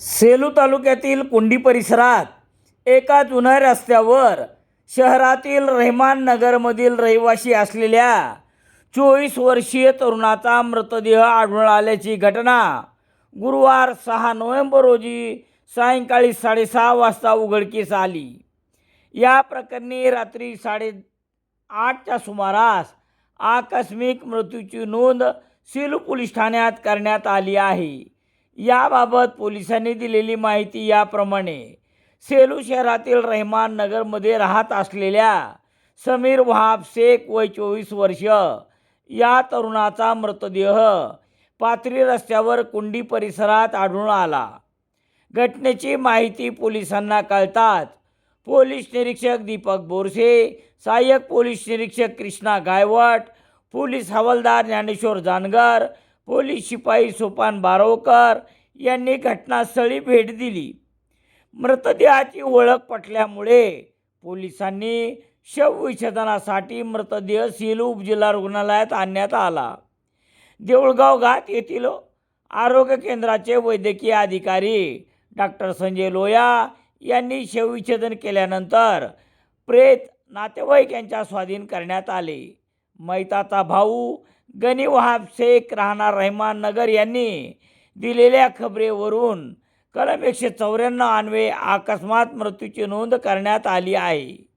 Selu तालुक्यातील कुंडी परिसरात एका जुन्या रस्त्यावर शहरातील रेहमान नगरमधील रहिवासी असलेल्या चोवीस वर्षीय तरुणाचा मृतदेह आढळून आल्याची घटना गुरुवार सहा नोव्हेंबर रोजी सायंकाळी साडेसहा वाजता उघडकीस आली. या प्रकरणी रात्री साडे आठच्या सुमारास आकस्मिक मृत्यूची नोंद सेलू पोलीस ठाण्यात करण्यात आली आहे. याबाबत पोलिसांनी दिलेली माहिती याप्रमाणे. सेलू शहरातील रहमान नगरमध्ये राहत असलेल्या समीर वहाब शेख वय चोवीस वर्ष. या तरुणाचा मृतदेह पाथरी रस्त्यावर कुंडी परिसरात आढळून आला. घटनेची माहिती पोलिसांना कळताच पोलीस निरीक्षक दीपक बोरसे सहाय्यक पोलीस निरीक्षक कृष्णा गायवट पोलीस हवालदार ज्ञानेश्वर जानगर पोलीस शिपाई सोपान बारोकर यांनी घटनास्थळी भेट दिली. मृतदेहाची ओळख पटल्यामुळे पोलिसांनी शवविच्छेदनासाठी मृतदेह सेलू उपजिल्हा रुग्णालयात आणण्यात आला. देऊळगाव घाट येथील आरोग्य केंद्राचे वैद्यकीय अधिकारी डॉक्टर संजय लोया यांनी शवविच्छेदन केल्यानंतर प्रेत नातेवाईक यांच्या स्वाधीन करण्यात आले. मैताचा भाऊ गनी वहाब शेख राहणार रहमान नगर यांनी दिलेल्या खबरेवरून कलम एकशे चौऱ्याण्णव अन्वये अकस्मात मृत्यूची नोंद करण्यात आली आहे.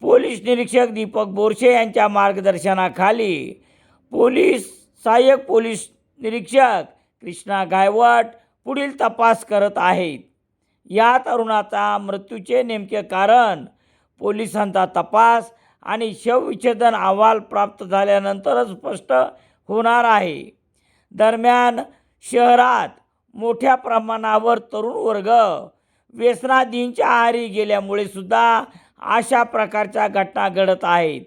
पोलीस निरीक्षक दीपक बोरशे यांच्या मार्गदर्शनाखाली पोलीस सहाय्यक पोलीस निरीक्षक कृष्णा गायवट पुढील तपास करत आहेत. या तरुणाचा मृत्यूचे नेमके कारण पोलिसांचा तपास आणि शवविच्छेदन अहवाल प्राप्त झाल्यानंतरच स्पष्ट होणार आहे. दरम्यान शहरात मोठ्या प्रमाणावर तरुण वर्ग व्यसनाधींच्या आहारी गेल्यामुळे सुद्धा अशा प्रकारच्या घटना घडत आहेत.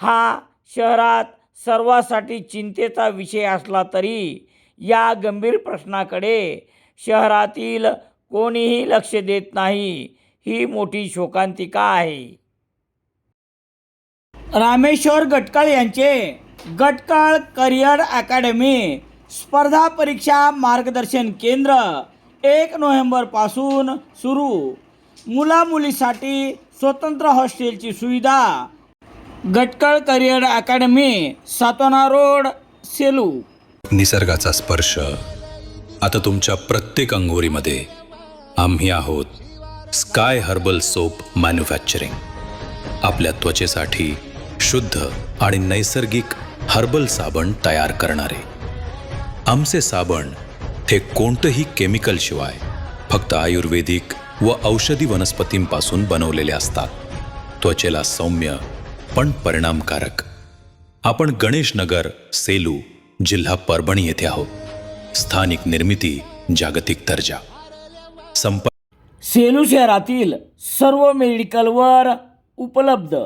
हा शहरात सर्वासाठी चिंतेचा विषय असला तरी या गंभीर प्रश्नाकडे शहरातील कोणीही लक्ष देत नाही. ही मोठी शोकांतिका आहे. रामेश्वर गटकाळ यांचे गटकाळ करिअर अकॅडमी स्पर्धा परीक्षा मार्गदर्शन केंद्र एक नोव्हेंबरपासून सुरू. मुलामुलीसाठी स्वतंत्र हॉस्टेलची सुविधा. Gatkal career academy Satona road Selu. निसर्गाचा स्पर्श. आता तुमच्या प्रत्येक अंगोरीमध्ये आम्ही आहोत स्काय हर्बल सोप मॅन्युफॅक्चरिंग आपल्या त्वचेसाठी शुद्ध आणि नैसर्गिक हर्बल साबण तयार करणारे. आमचे साबण हे कोणतंही केमिकल शिवाय फक्त आयुर्वेदिक व औषधी वनस्पतींपासून बनवलेले असतात. त्वचेला सौम्य पण परिणामकारक. आपण गणेशनगर सेलू जिल्हा परभणी येथे आहोत. स्थानिक निर्मिती जागतिक दर्जा. संप सेलू शहरातील सर्व मेडिकलवर उपलब्ध.